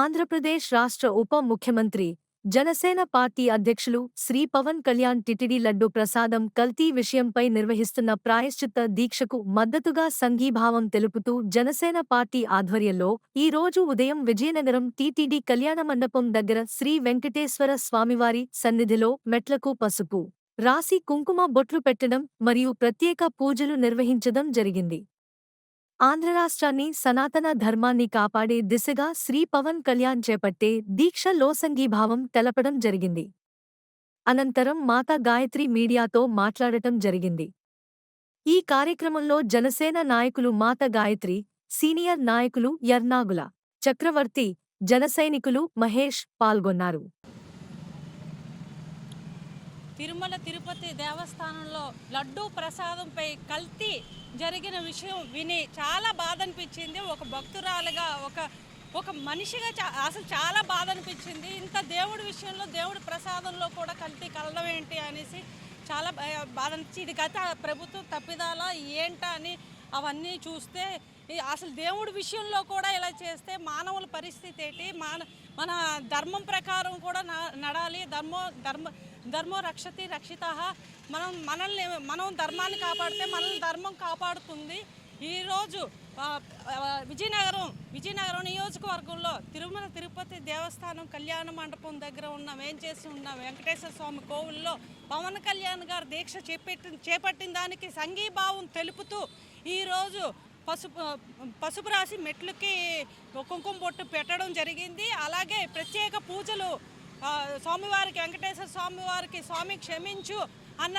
ఆంధ్రప్రదేశ్ రాష్ట్ర ఉప ముఖ్యమంత్రి జనసేన పార్టీ అధ్యక్షులు శ్రీ పవన్ కళ్యాణ్ టిటిడి లడ్డు ప్రసాదం కల్తీ విషయంపై నిర్వహిస్తున్న ప్రాయశ్చిత్త దీక్షకు మద్దతుగా సంఘీభావం తెలుపుతూ జనసేన పార్టీ ఆధ్వర్యంలో ఈ రోజు ఉదయం విజయనగరం టీటీడీ కళ్యాణ మండపం దగ్గర శ్రీ వెంకటేశ్వర స్వామివారి సన్నిధిలో మెట్లకు పసుపు రాసి కుంకుమ బొట్లు పెట్టడం మరియు ప్రత్యేక పూజలు నిర్వహించడం జరిగింది. ఆంధ్ర రాష్ట్రాన్ని సనాతన ధర్మాన్ని కాపాడే దిశగా శ్రీ పవన్ కళ్యాణ్ చేపట్టే దీక్ష లోసంఘీభావం తెలపడం జరిగింది. అనంతరం మాతా గాయత్రి మీడియాతో మాట్లాడటం జరిగింది. ఈ కార్యక్రమంలో జనసేన నాయకులు మాత గాయత్రి సీనియర్ నాయకులు యర్నాగుల చక్రవర్తి జనసైనికులు మహేష్ పాల్గొన్నారు. తిరుమల తిరుపతి దేవస్థానంలో లడ్డూ ప్రసాదంపై కల్తీ జరిగిన విషయం విని చాలా బాధ అనిపించింది ఒక భక్తురాలుగా ఒక ఒక మనిషిగా చా అసలు చాలా బాధ అనిపించింది ఇంత దేవుడి విషయంలో దేవుడి ప్రసాదంలో కూడా కల్తీ కలడం ఏంటి అనేసి చాలా బాధ అనిపించింది ఇది గత ప్రభుత్వం తప్పిదాలా ఏంటా అని అవన్నీ చూస్తే అసలు దేవుడి విషయంలో కూడా ఇలా చేస్తే మానవుల పరిస్థితి ఏంటి? మాన మన ధర్మం ప్రకారం కూడా న- నడాలి. ధర్మో ధర్మ ధర్మో రక్షతి రక్షిత. మనం మనల్ని మనం ధర్మాన్ని కాపాడితే మనల్ని ధర్మం కాపాడుతుంది. ఈరోజు విజయనగరం విజయనగరం నియోజకవర్గంలో తిరుమల తిరుపతి దేవస్థానం కళ్యాణ మండపం దగ్గర ఉన్న వేం చేసి ఉన్న వెంకటేశ్వర స్వామి కోవిల్లో పవన్ కళ్యాణ్ గారు దీక్ష చేపట్టి చేపట్టిన దానికి సంఘీభావం తెలుపుతూ ఈరోజు పసుపు పసుపు రాసి మెట్లకి కుంకుమ బొట్టు పెట్టడం జరిగింది. అలాగే ప్రత్యేక పూజలు స్వామివారికి వెంకటేశ్వర స్వామివారికి స్వామి క్షమించు అన్న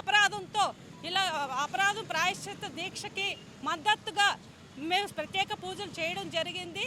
అపరాధంతో ఇలా అపరాధం ప్రాయశ్చిత్త దీక్షకి మద్దతుగా మేము ప్రత్యేక పూజలు చేయడం జరిగింది.